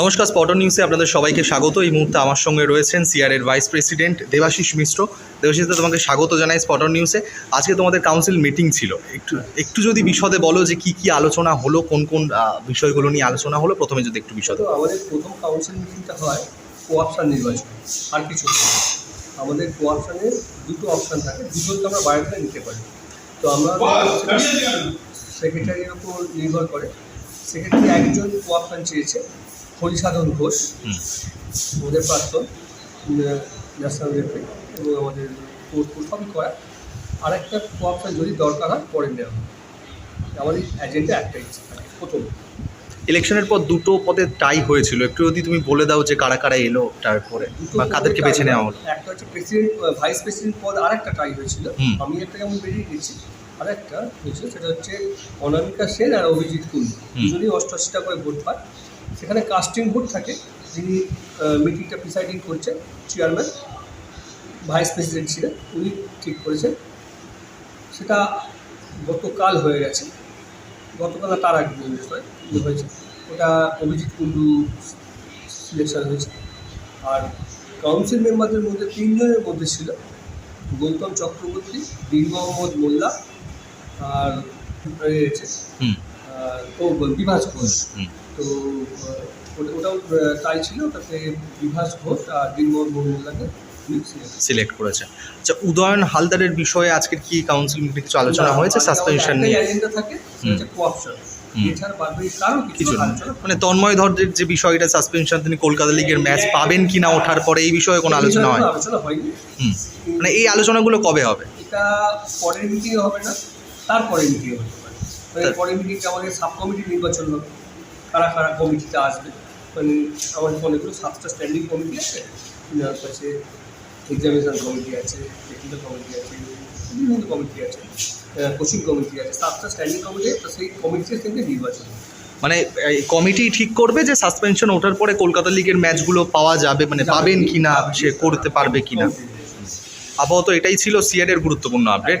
নমস্কার স্পটন নিউজে আপনাদের সবাইকে স্বাগত। এই মুহূর্তে আমার সঙ্গে রয়েছেন সিআরের ভাইস প্রেসিডেন্ট দেবাশিস মিশ্র। দেবাশিস তোমাকে স্বাগত জানাই স্পটন নিউজে। আজকে তোমাদের কাউন্সিল মিটিং ছিল। একটু একটু যদি বিশদে বলো যে কি কি আলোচনা হলো কোন কোন বিষয়গুলো নিয়ে আলোচনা হলো প্রথমে যদি একটু বিশদে আমাদের প্রথম কাউন্সিল মিটিংটা হয় কোয়াপশান নির্বাচন আর কিছু আমাদের কোঅপশনের দুটো অপশান থাকে দুটোকে আমরা বাইরে থেকে নিতে পারি। তো আমরা সেক্রেটারির উপর নির্ভর করে। সেক্রেটারি একজন কোঅপশন চেয়েছে হরিসাধন ঘোষ। আমাদের প্রাক্তন ন্যাশনাল রেফারি এবং আমাদের কোর্ট সবই করা। আর একটা কোঅপশন যদি দরকার হয় পরে নেওয়া আমাদের এজেন্ডা একটাই থাকে প্রথম। ইলেকশনের পর দুটো পদে টাই হয়েছিল। একটু যদি তুমি বলে দাও যে কারা কারা এলো তারপরে বা কাদেরকে বেছে নেওয়া হলো? একটা হচ্ছে প্রেসিডেন্ট ভাইস প্রেসিডেন্ট পদ আরেকটা টাই হয়েছিল। আমি একটা যেমন বেরিয়ে গেছি আরেকটা হয়েছে সেটা হচ্ছে অনামিকা সেন আর অভিজিৎ কুন্ডু। হুম। দুজনেই অষ্টআশিটা করে ভোট পায়। সেখানে কাস্টিং ভোট থাকে যিনি মিটিংটা প্রিসাইডিং করছেন চেয়ারম্যান ভাইস প্রেসিডেন্ট ছিলেন উনি ঠিক করেছেন। সেটা গতকাল হয়ে গেছে। গতকাল তার আগে হয়েছে ওটা অভিজিৎ কুন্ডু সিলেকশন হয়েছে। আর কাউন্সিল মেম্বারদের মধ্যে তিনজনের মধ্যে ছিল গৌতম চক্রবর্তী বীর মোহাম্মদ মোল্লা আর হুম। বিভাস ঘোষ। তো ওটাও তাই ছিল তাতে বিভাস ঘোষ আর উনি select সিলেক্ট করেছে। আচ্ছা উদয়ন হালদারের বিষয়ে আজকের কি কাউন্সিল মিটিং কিছু আলোচনা হয়েছে? সাসপেনশন নিয়ে? এজেন্ডা থাকে কোঅপশন কিছু না। মানে তন্ময় ধরদের যে বিষয়টা সাসপেনশন তিনি কলকাতা লিগের ম্যাচ পাবেন কি না ওঠার পরে এই বিষয়ে কোনো আলোচনা হয়? মানে এই আলোচনাগুলো কবে হবে? এটা পরের মিটিংয়ে হবে না। তারপরের মিটিংয়ে হতে পারে। মানে তা- পরের মিটিংটা আমাদের সাব কমিটি নির্বাচন হবে। কারা কারা কমিটিতে আসবে? মানে আমাদের অনেকগুলো সাতটা স্ট্যান্ডিং কমিটি আছে। কাছে এক্সামিনেশন কমিটি আছে টেকনিক্যাল কমিটি আছে বিভিন্ন কমিটি আছে কোচিং কমিটি আছে। সাতটা স্ট্যান্ডিং কমিটি তো সেই কমিটির সঙ্গে নির্বাচন। মানে কমিটি ঠিক করবে যে সাসপেনশন ওঠার পরে কলকাতা লিগের ম্যাচগুলো পাওয়া যাবে? মানে পাবেন কি না সে করতে পারবে কি না আপাতত এটাই ছিল সিআর এর গুরুত্বপূর্ণ আপডেট